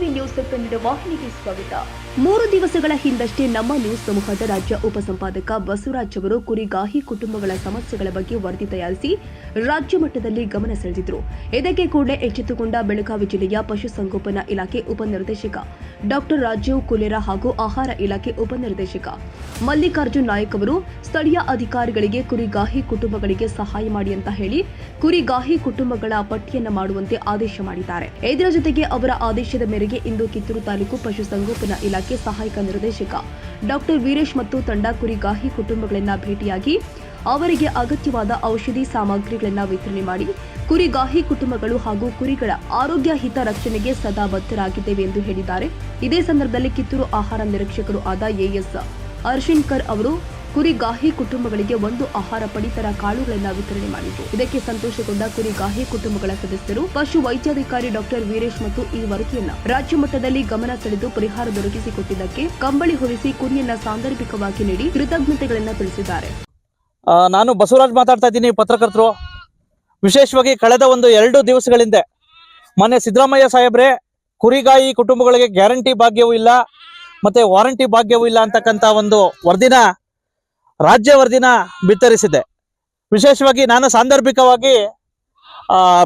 maybe news Kannada ವಾಹಿನಿಗೆ ಸ್ವಾಗತ. ಮೂರು ದಿವಸಗಳ ಹಿಂದಷ್ಟೇ ನಮ್ಮ ನ್ಯೂಸ್ ಸಮೂಹದ ರಾಜ್ಯ ಉಪಸಂಪಾದಕ ಬಸವರಾಜ್ ಅವರು ಕುರಿಗಾಹಿ ಕುಟುಂಬಗಳ ಸಮಸ್ಯೆಗಳ ಬಗ್ಗೆ ವರದಿ ತಯಾರಿಸಿ ರಾಜ್ಯ ಮಟ್ಟದಲ್ಲಿ ಗಮನ ಸೆಳೆದಿದ್ರು. ಇದಕ್ಕೆ ಕೂಡಲೇ ಎಚ್ಚೆತ್ತುಕೊಂಡ ಬೆಳಗಾವಿ ಜಿಲ್ಲೆಯ ಪಶುಸಂಗೋಪನಾ ಇಲಾಖೆ ಉಪನಿರ್ದೇಶಕ ಡಾಕ್ಟರ್ ರಾಜೀವ್ ಕುಲೇರ ಹಾಗೂ ಆಹಾರ ಇಲಾಖೆ ಉಪನಿರ್ದೇಶಕ ಮಲ್ಲಿಕಾರ್ಜುನ್ ನಾಯಕ್ ಅವರು ಸ್ಥಳೀಯ ಅಧಿಕಾರಿಗಳಿಗೆ ಕುರಿಗಾಹಿ ಕುಟುಂಬಗಳಿಗೆ ಸಹಾಯ ಮಾಡಿ ಅಂತ ಹೇಳಿ ಕುರಿಗಾಹಿ ಕುಟುಂಬಗಳ ಪಟ್ಟಿಯನ್ನು ಮಾಡುವಂತೆ ಆದೇಶ ಮಾಡಿದ್ದಾರೆ. ಇದರ ಜೊತೆಗೆ ಅವರ ಆದೇಶದ ಮೇರೆಗೆ ಕಿತ್ತೂರು ತಾಲೂಕು ಪಶುಸಂಗೋಪನಾ ಇಲಾಖೆ ಸಹಾಯಕ ನಿರ್ದೇಶಕ ಡಾಕ್ಟರ್ ವೀರೇಶ್ ಮತ್ತು ತಂಡ ಕುರಿಗಾಹಿ ಕುಟುಂಬಗಳನ್ನ ಭೇಟಿಯಾಗಿ ಅವರಿಗೆ ಅಗತ್ಯವಾದ ಔಷಧಿ ಸಾಮಗ್ರಿಗಳನ್ನ ವಿತರಣೆ ಮಾಡಿ ಕುರಿಗಾಹಿ ಕುಟುಂಬಗಳು ಹಾಗೂ ಕುರಿಗಳ ಆರೋಗ್ಯ ಹಿತ ರಕ್ಷಣೆಗೆ ಸದಾ ಬದ್ಧರಾಗಿದ್ದೇವೆ ಎಂದು ಹೇಳಿದ್ದಾರೆ. ಇದೇ ಸಂದರ್ಭದಲ್ಲಿ ಕಿತ್ತೂರು ಆಹಾರ ನಿರೀಕ್ಷಕರು ಆದ ಎಎಸ್ ಅರ್ಶಿನ್ಕರ್ ಅವರು ಕುರಿಗಾಹಿ ಕುಟುಂಬಗಳಿಗೆ ಒಂದು ಆಹಾರ ಪಡಿತರ ಕಾಳುಗಳನ್ನು ವಿತರಣೆ ಮಾಡಿತು ಇದಕ್ಕೆ ಸಂತೋಷಗೊಂಡ ಕುರಿಗಾಹಿ ಕುಟುಂಬಗಳ ಸದಸ್ಯರು, ಪಶು ವೈದ್ಯಾಧಿಕಾರಿ ಡಾಕ್ಟರ್ ವೀರೇಶ್ ಮತ್ತು ಈ ವರದಿಯನ್ನ ರಾಜ್ಯ ಮಟ್ಟದಲ್ಲಿ ಗಮನ ಸೆಳೆದು ಪರಿಹಾರ ದೊರಕಿಸಿಕೊಟ್ಟಿದ್ದಕ್ಕೆ ಕಂಬಳಿ ಹೊರಿಸಿ ಕುರಿಯನ್ನ ಸಾಂದರ್ಭಿಕವಾಗಿ ನೀಡಿ ಕೃತಜ್ಞತೆಗಳನ್ನು ತಿಳಿಸಿದ್ದಾರೆ. ನಾನು ಬಸವರಾಜ್ ಮಾತಾಡ್ತಾ ಇದ್ದೀನಿ, ಪತ್ರಕರ್ತರು. ವಿಶೇಷವಾಗಿ ಕಳೆದ ಒಂದು ಎರಡು ದಿವಸಗಳಿಂದ ಮೊನ್ನೆ ಸಿದ್ದರಾಮಯ್ಯ ಸಾಹೇಬ್ರೆ, ಕುರಿಗಾಯಿ ಕುಟುಂಬಗಳಿಗೆ ಗ್ಯಾರಂಟಿ ಭಾಗ್ಯವೂ ಇಲ್ಲ, ಮತ್ತೆ ವಾರಂಟಿ ಭಾಗ್ಯವೂ ಇಲ್ಲ ಅಂತಕ್ಕಂಥ ಒಂದು ವರದಿನ ರಾಜ್ಯ ವರದಿನ ಬಿತ್ತರಿಸಿದೆ. ವಿಶೇಷವಾಗಿ ನಾನು ಸಾಂದರ್ಭಿಕವಾಗಿ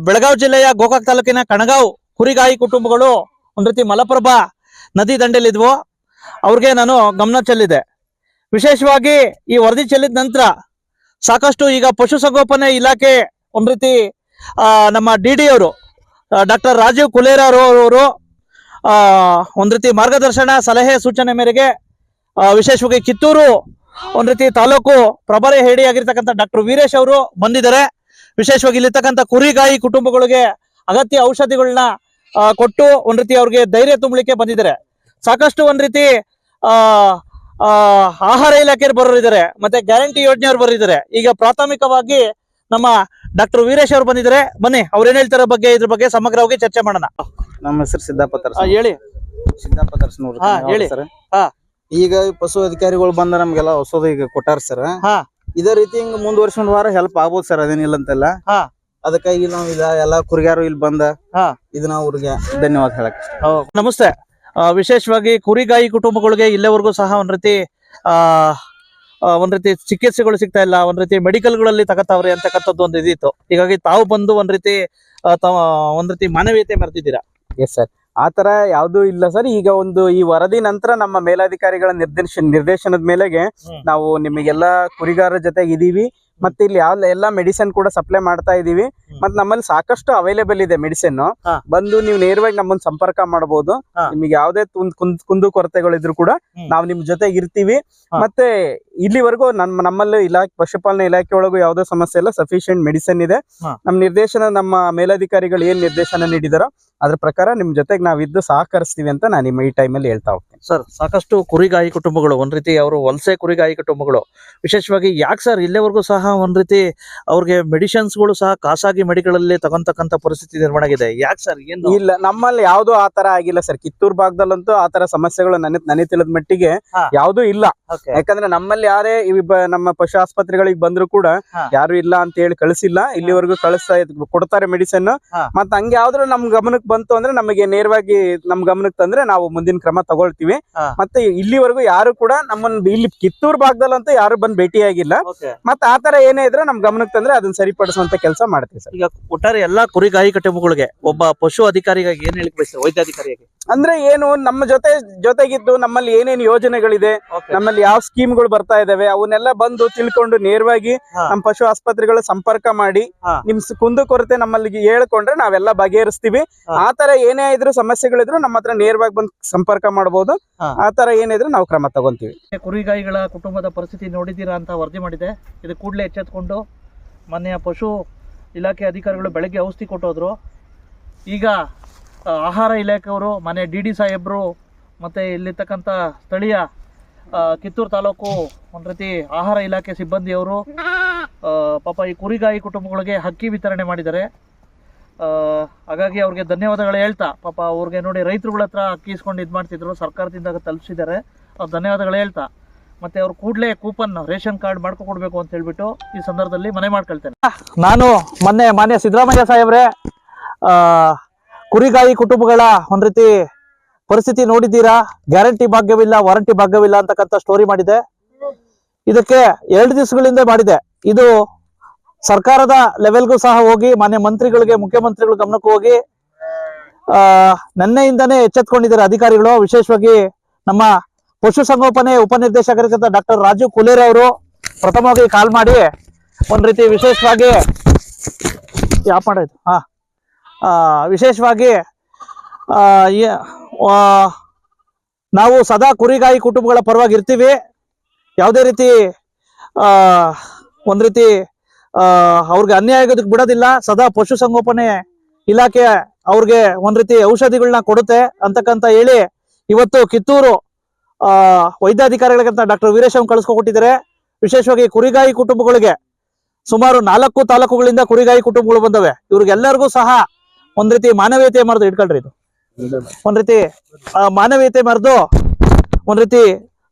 ಬೆಳಗಾವಿ ಜಿಲ್ಲೆಯ ಗೋಕಾಕ್ ತಾಲೂಕಿನ ಕಣಗಾವ್ ಕುರಿಗಾಯಿ ಕುಟುಂಬಗಳು ಒಂದ್ ರೀತಿ ಮಲಪ್ರಭಾ ನದಿ ದಂಡೆಯಲ್ಲಿದ್ವು. ಅವ್ರಿಗೆ ನಾನು ಗಮನ ಚೆಲ್ಲಿದೆ. ವಿಶೇಷವಾಗಿ ಈ ವರದಿ ಚೆಲ್ಲಿದ ನಂತರ ಸಾಕಷ್ಟು ಈಗ ಪಶುಸಂಗೋಪನೆ ಇಲಾಖೆ ಒಂದ್ ರೀತಿ ನಮ್ಮ ಡಿ ಡಿ ಅವರು ಡಾಕ್ಟರ್ ರಾಜೀವ್ ಕುಲೇರ ಅವರು ಒಂದ್ ರೀತಿ ಮಾರ್ಗದರ್ಶನ, ಸಲಹೆ, ಸೂಚನೆ ಮೇರೆಗೆ ವಿಶೇಷವಾಗಿ ಕಿತ್ತೂರು ಒಂದ್ ರೀತಿ ತಾಲೂಕು ಪ್ರಭಾರಿ ಹೇಡಿಯಾಗಿರ್ತಕ್ಕಂಥ ಡಾಕ್ಟರ್ ವೀರೇಶ್ ಅವರು ಬಂದಿದ್ದಾರೆ. ವಿಶೇಷವಾಗಿ ಇಲ್ಲಿರ್ತಕ್ಕಂಥ ಕುರಿಗಾಯಿ ಕುಟುಂಬಗಳಿಗೆ ಅಗತ್ಯ ಔಷಧಿಗಳನ್ನ ಕೊಟ್ಟು ಒಂದ್ ರೀತಿ ಅವ್ರಿಗೆ ಧೈರ್ಯ ತುಂಬಲಿಕ್ಕೆ ಬಂದಿದ್ದಾರೆ. ಸಾಕಷ್ಟು ಒಂದ್ ರೀತಿ ಆ ಆಹಾರ ಇಲಾಖೆಯವ್ರು ಬರೋರಿದ್ದಾರೆ. ಮತ್ತೆ ಗ್ಯಾರಂಟಿ ಯೋಜನೆಯವರು ಬರೋರಿದ್ದಾರೆ. ಈಗ ಪ್ರಾಥಮಿಕವಾಗಿ ನಮ್ಮ ಡಾಕ್ಟರ್ ವೀರೇಶ್ ಅವರು ಬಂದಿದ್ದಾರೆ. ಬನ್ನಿ ಅವ್ರು ಏನ್ ಹೇಳ್ತಾರ ಬಗ್ಗೆ ಇದ್ರ ಬಗ್ಗೆ ಸಮಗ್ರವಾಗಿ ಚರ್ಚೆ ಮಾಡೋಣ. ನಮ್ಮ ಹೆಸರು ಸಿದ್ದಪ್ಪ ಹೇಳಿ. ಸಿದ್ದಪ್ಪ ತರ್ಸನೂರು ಹಾ, ಹೇಳಿ. ಸರ್ ಹಾ. ಈಗ ಪಶು ಅಧಿಕಾರಿಗಳು ಬಂದ ನಮ್ಗೆಲ್ಲ ಹೊಸದು ಈಗ ಕೊಟ್ಟಾರ ಸರ್ ಹಾ. ಇದೇ ರೀತಿ ಹಿಂಗ್ ಮುಂದುವರ್ಸ್ಕೊಂಡ್ ವಾರ ಹೆಲ್ಪ್ ಆಗ್ಬೋದು ಸರ್ ಅದೇನಿಲ್ಲ ಅಂತೆಲ್ಲ ಹಾ. ಅದಕ್ಕಾಗಿ ನಾವು ಇದ ಎಲ್ಲಾ ಕುರಿಗಾರು ಇಲ್ಲಿ ಬಂದ ಹಾ. ನಾವು ಅವ್ರಿಗೆ ಧನ್ಯವಾದ ಹೇಳಕ್ ಇಷ್ಟ. ನಮಸ್ತೆ ಆ, ವಿಶೇಷವಾಗಿ ಕುರಿಗಾಯಿ ಕುಟುಂಬಗಳಿಗೆ ಇಲ್ಲಿವರೆಗೂ ಸಹ ಒಂದ್ ರೀತಿ ಆ ಆ, ಒಂದ್ ರೀತಿ ಚಿಕಿತ್ಸೆಗಳು ಸಿಗ್ತಾ ಇಲ್ಲ ಒಂದ್ ರೀತಿ ಮೆಡಿಕಲ್ಗಳಲ್ಲಿ ತಗತಾವ್ರಿ ಅಂತಕ್ಕಂಥದ್ದು ಒಂದು ಇದಿತ್ತು ಹೀಗಾಗಿ ತಾವು ಬಂದು ಒಂದ್ ರೀತಿ ಆ, ತಾವ ಒಂದ್ ರೀತಿ ಮಾನವೀಯತೆ ಮರೆತಿದ್ದೀರಾ ಎಸ್ ಸರ್ ಆತರ ಯಾವುದೂ ಇಲ್ಲ ಸರ್. ಈಗ ಒಂದು ಈ ವರದಿ ನಂತರ ನಮ್ಮ ಮೇಲಾಧಿಕಾರಿಗಳ ನಿರ್ದೇಶ ನಿರ್ದೇಶನದ ಮೇಲೆಗೆ ನಾವು ನಿಮಗೆಲ್ಲ ಕುರಿಗಾರರ ಜೊತೆಗೆ ಇದೀವಿ. ಮತ್ತೆ ಇಲ್ಲಿ ಯಾವ ಎಲ್ಲಾ ಮೆಡಿಸಿನ್ ಕೂಡ ಸಪ್ಲೈ ಮಾಡ್ತಾ ಇದೀವಿ. ಮತ್ತೆ ನಮ್ಮಲ್ಲಿ ಸಾಕಷ್ಟು ಅವೈಲೇಬಲ್ ಇದೆ ಮೆಡಿಸಿನ್ ಬಂದು ನೀವು ನೇರವಾಗಿ ನಮ್ಮನ್ನ ಸಂಪರ್ಕ ಮಾಡಬಹುದು ನಿಮ್ಗೆ ಯಾವ್ದೇ ಕುಂದು ಕೊರತೆಗಳು ಕೊರತೆಗಳಿದ್ರು ಕೂಡ. ನಾವು ನಿಮ್ ಜೊತೆಗೆ ಇರ್ತೀವಿ. ಮತ್ತೆ ಇಲ್ಲಿವರೆಗೂ ನಮ್ಮ ನಮ್ಮಲ್ಲಿ ಇಲಾಖೆ ಪಶುಪಾಲನೆ ಇಲಾಖೆ ಒಳಗೂ ಯಾವ್ದೇ ಸಮಸ್ಯೆ ಇಲ್ಲ. ಸಫಿಶಿಯಂಟ್ ಮೆಡಿಸಿನ್ ಇದೆ. ನಮ್ ನಿರ್ದೇಶನ ನಮ್ಮ ಮೇಲಧಿಕಾರಿಗಳು ಏನ್ ನಿರ್ದೇಶನ ನೀಡಿದಾರೋ ಅದ್ರ ಪ್ರಕಾರ ನಿಮ್ ಜೊತೆಗೆ ನಾವಿದ್ದು ಸಹಕರಿಸ್ತೀವಿ ಅಂತ ನಾನು ನಿಮ್ಮ ಈ ಟೈಮಲ್ಲಿ ಹೇಳ್ತಾ ಹೋಗ್ತೀನಿ. ಸರ್ ಸಾಕಷ್ಟು ಕುರಿಗಾಯಿ ಕುಟುಂಬಗಳು ಒಂದ್ ರೀತಿ ಅವರು ವಲಸೆ ಕುರಿಗಾಯಿ ಕುಟುಂಬಗಳು. ವಿಶೇಷವಾಗಿ ಯಾಕೆ ಸರ್ ಇಲ್ಲಿವರೆಗೂ ಸಹ ಒಂದ್ ರೀತಿ ಅವ್ರಿಗೆ ಮೆಡಿಸಿನ್ಸ್ಗಳು ಸಹ ಖಾಸಗಿ ಮೆಡಿಕಲ್ ತಗೊಂತಕ್ಕಂತ ಪರಿಸ್ಥಿತಿ ನಿರ್ಮಾಣ ಆಗಿದೆ ಯಾಕೆ ಸರ್ ಏನು ಇಲ್ಲ ನಮ್ಮಲ್ಲಿ ಯಾವ್ದು ಆತರ ಆಗಿಲ್ಲ ಸರ್ ಕಿತ್ತೂರ್ ಭಾಗದಲ್ಲಂತೂ ಆತರ ಸಮಸ್ಯೆಗಳು ನನಗೆ ನನಗೆ ತಿಳಿದ ಮಟ್ಟಿಗೆ ಹಾ. ಯಾವ್ದು ಇಲ್ಲ Okay. ಯಾಕಂದ್ರೆ ನಮ್ಮಲ್ಲಿ ಯಾರೇ ಇವ್ ಬ- ನಮ್ಮ ಪಶು ಆಸ್ಪತ್ರೆಗಳಿಗೆ ಬಂದ್ರು ಕೂಡ ಹಾ. ಯಾರು ಇಲ್ಲ ಅಂತ ಹೇಳಿ ಕಳಿಸಿಲ್ಲ ಇಲ್ಲಿವರೆಗೂ ಕಳಿಸ್ತಾ ಇದ್- ಕೊಡ್ತಾರೆ ಮೆಡಿಸಿನ್ ಹಾ. ಮತ್ತ ಹಂಗೆ ಯಾವ್ದಾದ್ರು ನಮ್ ಗಮನಕ್ಕೆ ಬಂತು ಅಂದ್ರೆ ನಮಗೆ ನೇರವಾಗಿ ನಮ್ ಗಮನಕ್ಕೆ ತಂದ್ರೆ ನಾವು ಮುಂದಿನ ಕ್ರಮ ತಗೊಳ್ತೀವಿ ಹಾ. ಮತ್ತೆ ಇಲ್ಲಿವರೆಗೂ ಯಾರು ಕೂಡ ನಮ್ಮನ್ನ ಇಲ್ಲಿ ಕಿತ್ತೂರ್ ಭಾಗದಲ್ಲಂತೂ ಯಾರು ಬಂದ್ ಭೇಟಿಯಾಗಿಲ್ಲ ಆಗಿಲ್ಲ ಮತ್ತೆ ಆತರ ಏನೇ ಇದ್ರೆ ನಮ್ ಗಮನಕ್ಕೆ ತಂದ್ರೆ ಅದನ್ನ ಸರಿಪಡಿಸುವಂತ ಕೆಲಸ ಮಾಡ್ತೀವಿ ಸರ್ ಈಗ ಒಟ್ಟಾರೆ ಎಲ್ಲಾ ಕುರಿಗಾಯಿ ಕುಟುಂಬಗಳಿಗೆ ಒಬ್ಬ ಪಶು ಅಧಿಕಾರಿಗಾಗಿ ಏನ್ ಹೇಳಿಕ್ ಬಯಸ್ತಾರೆ ವೈದ್ಯಾಧಿಕಾರಿಯಾಗಿ ಅಂದ್ರೆ ಏನು ನಮ್ಮ ಜೊತೆ ಜೊತೆಗಿದ್ದು ನಮ್ಮಲ್ಲಿ ಏನೇನ್ ಯೋಜನೆಗಳಿದೆ ನಮ್ಮಲ್ಲಿ ಯಾವ ಸ್ಕೀಮ್ಗಳು ಬರ್ತಾ ಇದಾವೆ ಅವನ್ನೆಲ್ಲ ಬಂದು ತಿಳ್ಕೊಂಡು ನೇರವಾಗಿ. ನಮ್ಮ ಪಶು ಆಸ್ಪತ್ರೆಗಳ ಸಂಪರ್ಕ ಮಾಡಿ. ನಿಮ್ ಕುಂದು ಕೊರತೆ ನಮ್ಮಲ್ಲಿ ಹೇಳ್ಕೊಂಡ್ರೆ ನಾವೆಲ್ಲ ಬಗೆಹರಿಸ್ತೀವಿ ಆತರ ಏನೇ ಇದ್ರು ಸಮಸ್ಯೆಗಳಿದ್ರು ನಮ್ಮ ಹತ್ರ ನೇರವಾಗಿ ಬಂದು ಸಂಪರ್ಕ ಮಾಡಬಹುದು. ಆ ತರ ಏನಿದ್ರು ನಾವು ಕ್ರಮ ತಗೊಂತೀವಿ. ಕುರಿಗಾಯಿಗಳ ಕುಟುಂಬದ ಪರಿಸ್ಥಿತಿ ನೋಡಿದ್ದೀರಾ ಅಂತ ವರದಿ ಮಾಡಿದೆ. ಇದು ಕೂಡಲೇ ಎಚ್ಚೆತ್ಕೊಂಡು ಮನೆಯ ಪಶು ಇಲಾಖೆ ಅಧಿಕಾರಿಗಳು ಬೆಳಗ್ಗೆ ಔಷಧಿ ಕೊಟ್ಟೋದ್ರು. ಈಗ ಆಹಾರ ಇಲಾಖೆಯವರು ಮನೆ ಡಿ ಡಿ ಸಾಹೇಬರು ಮತ್ತು ಇಲ್ಲಿರ್ತಕ್ಕಂಥ ಸ್ಥಳೀಯ ಕಿತ್ತೂರು ತಾಲೂಕು ಒಂದು ರೀತಿ ಆಹಾರ ಇಲಾಖೆ ಸಿಬ್ಬಂದಿಯವರು ಪಾಪ ಈ ಕುರಿಗಾಯಿ ಕುಟುಂಬಗಳಿಗೆ ಹಕ್ಕಿ ವಿತರಣೆ ಮಾಡಿದ್ದಾರೆ. ಹಾಗಾಗಿ ಅವ್ರಿಗೆ ಧನ್ಯವಾದಗಳು ಹೇಳ್ತಾ. ಪಾಪ ಅವ್ರಿಗೆ ನೋಡಿ ರೈತರುಗಳ ಹತ್ರ ಅಕ್ಕಿ ಇಸ್ಕೊಂಡು ಇದು ಮಾಡ್ತಿದ್ರು, ಸರ್ಕಾರದಿಂದ ತಲುಪಿಸಿದ್ದಾರೆ. ಅವ್ರು ಧನ್ಯವಾದಗಳು ಹೇಳ್ತಾ. ಮತ್ತೆ ಅವ್ರು ಕೂಡಲೇ ಕೂಪನ್ ರೇಷನ್ ಕಾರ್ಡ್ ಮಾಡ್ಕೊಡ್ಬೇಕು ಅಂತ ಹೇಳ್ಬಿಟ್ಟು ಈ ಸಂದರ್ಭದಲ್ಲಿ ಮನೆ ಮಾಡ್ಕೊಳ್ತೇನೆ. ನಾನು ಮೊನ್ನೆ ಮಾನ್ಯ ಸಿದ್ದರಾಮಯ್ಯ ಸಾಹೇಬ್ರೆ ಕುರಿಗಾಯಿ ಕುಟುಂಬಗಳ ಒಂದ್ ರೀತಿ ಪರಿಸ್ಥಿತಿ ನೋಡಿದ್ದೀರಾ? ಗ್ಯಾರಂಟಿ ಭಾಗ್ಯವಿಲ್ಲ, ವಾರಂಟಿ ಭಾಗ್ಯವಿಲ್ಲ ಅಂತಕ್ಕಂಥ ಸ್ಟೋರಿ ಮಾಡಿದೆ. ಇದಕ್ಕೆ ಎರಡು ದಿವಸಗಳಿಂದ ಮಾಡಿದೆ. ಇದು ಸರ್ಕಾರದ ಲೆವೆಲ್ಗೂ ಸಹ ಹೋಗಿ, ಮಾನ್ಯ ಮಂತ್ರಿಗಳಿಗೆ, ಮುಖ್ಯಮಂತ್ರಿಗಳ ಗಮನಕ್ಕೂ ಹೋಗಿ, ಆ, ನನ್ನೆಯಿಂದನೇ ಎಚ್ಚೆತ್ಕೊಂಡಿದ್ದಾರೆ ಅಧಿಕಾರಿಗಳು. ವಿಶೇಷವಾಗಿ ನಮ್ಮ ಪಶುಸಂಗೋಪನೆ ಉಪನಿರ್ದೇಶಕರಾದ ಡಾಕ್ಟರ್ ರಾಜು ಕುಲೇರ್ ಅವರು ಪ್ರಥಮವಾಗಿ ಕಾಲ್ ಮಾಡಿ ಒಂದ್ ರೀತಿ ವಿಶೇಷವಾಗಿ ಯಾಪ್ ಮಾಡೋದು. ಹಾ. ವಿಶೇಷವಾಗಿ ನಾವು ಸದಾ ಕುರಿಗಾಯಿ ಕುಟುಂಬಗಳ ಪರವಾಗಿ ಇರ್ತೀವಿ. ಯಾವುದೇ ರೀತಿ ಒಂದ್ ರೀತಿ ಅವ್ರಿಗೆ ಅನ್ಯಾಯ ಆಗೋದಕ್ಕೆ ಬಿಡೋದಿಲ್ಲ. ಸದಾ ಪಶುಸಂಗೋಪನೆ ಇಲಾಖೆ ಅವ್ರಿಗೆ ಒಂದ್ ರೀತಿ ಔಷಧಿಗಳನ್ನ ಕೊಡುತ್ತೆ ಅಂತಕ್ಕಂತ ಹೇಳಿ ಇವತ್ತು ಕಿತ್ತೂರು ಆ ವೈದ್ಯಾಧಿಕಾರಿಗಳಿಗಂತ ಡಾಕ್ಟರ್ ವೀರೇಶಂ ಕಳಿಸ್ಕೊಟ್ಟಿದ್ದಾರೆ. ವಿಶೇಷವಾಗಿ ಕುರಿಗಾಯಿ ಕುಟುಂಬಗಳಿಗೆ ಸುಮಾರು ನಾಲ್ಕು ತಾಲೂಕುಗಳಿಂದ ಕುರಿಗಾಯಿ ಕುಟುಂಬಗಳು ಬಂದವೆ. ಇವ್ರಿಗೆಲ್ಲರಿಗೂ ಸಹ ಒಂದ್ ರೀತಿ ಮಾನವೀಯತೆ ಮರೆದು ಇಟ್ಕೊಳ್ರಿ ಇದು. ಒಂದ್ ರೀತಿ ಮಾನವೀಯತೆ ಮರೆದು ಒಂದ್ ರೀತಿ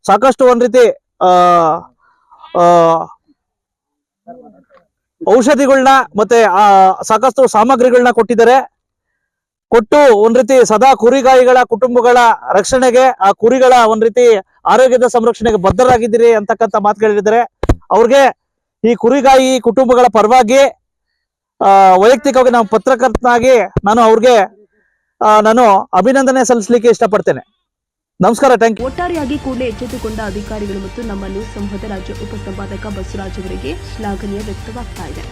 ಸಾಕಷ್ಟು ಒಂದ್ ರೀತಿ ಆ, ಔಷಧಿಗಳನ್ನ ಮತ್ತೆ, ಆ, ಸಾಕಷ್ಟು ಸಾಮಗ್ರಿಗಳನ್ನ ಕೊಟ್ಟಿದ್ದಾರೆ. ಕೊಟ್ಟು ಒಂದ್ ರೀತಿ ಸದಾ ಕುರಿಗಾಯಿಗಳ ಕುಟುಂಬಗಳ ರಕ್ಷಣೆಗೆ, ಆ ಕುರಿಗಳ ಒಂದ್ ರೀತಿ ಆರೋಗ್ಯದ ಸಂರಕ್ಷಣೆಗೆ ಬದ್ಧರಾಗಿದ್ದೀರಿ ಅಂತಕ್ಕಂಥ ಮಾತುಗಳಿದ್ದಾರೆ ಅವ್ರಿಗೆ ಈ ಕುರಿಗಾಯಿ ಕುಟುಂಬಗಳ ಪರವಾಗಿ ವೈಯಕ್ತಿಕವಾಗಿ ನಾವು ಪತ್ರಕರ್ತನಾಗಿ ನಾನು ಅವ್ರಿಗೆ ನಾನು ಅಭಿನಂದನೆ ಸಲ್ಲಿಸಲಿಕ್ಕೆ ಇಷ್ಟಪಡ್ತೇನೆ. ನಮಸ್ಕಾರ ಥ್ಯಾಂಕ್ ಯು ಒಟ್ಟಾರೆಯಾಗಿ ಕೂಡಲೇ ಎಚ್ಚೆತ್ತುಕೊಂಡ ಅಧಿಕಾರಿಗಳು ಮತ್ತು ನಮ್ಮ ನ್ಯೂಸ್ ಸಮೂಹದ ರಾಜ್ಯ ಉಪಸಂಪಾದಕ ಬಸವರಾಜ್ ಅವರಿಗೆ ಶ್ಲಾಘನೀಯ ವ್ಯಕ್ತವಾಗ್ತಾ ಇದೆ.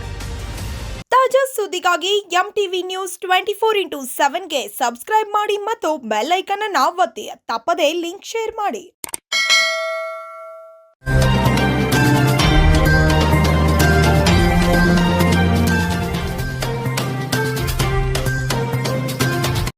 ತಾಜಾ ಸುದ್ದಿಗಾಗಿ M TV news twenty four into ಸೆವೆನ್ಗೆ subscribe ಮಾಡಿ ಮತ್ತು ಬೆಲ್ ಐಕನ್ ಅನ್ನು ಒತ್ತಿ. ತಪ್ಪದೇ ಲಿಂಕ್ ಶೇರ್ ಮಾಡಿ.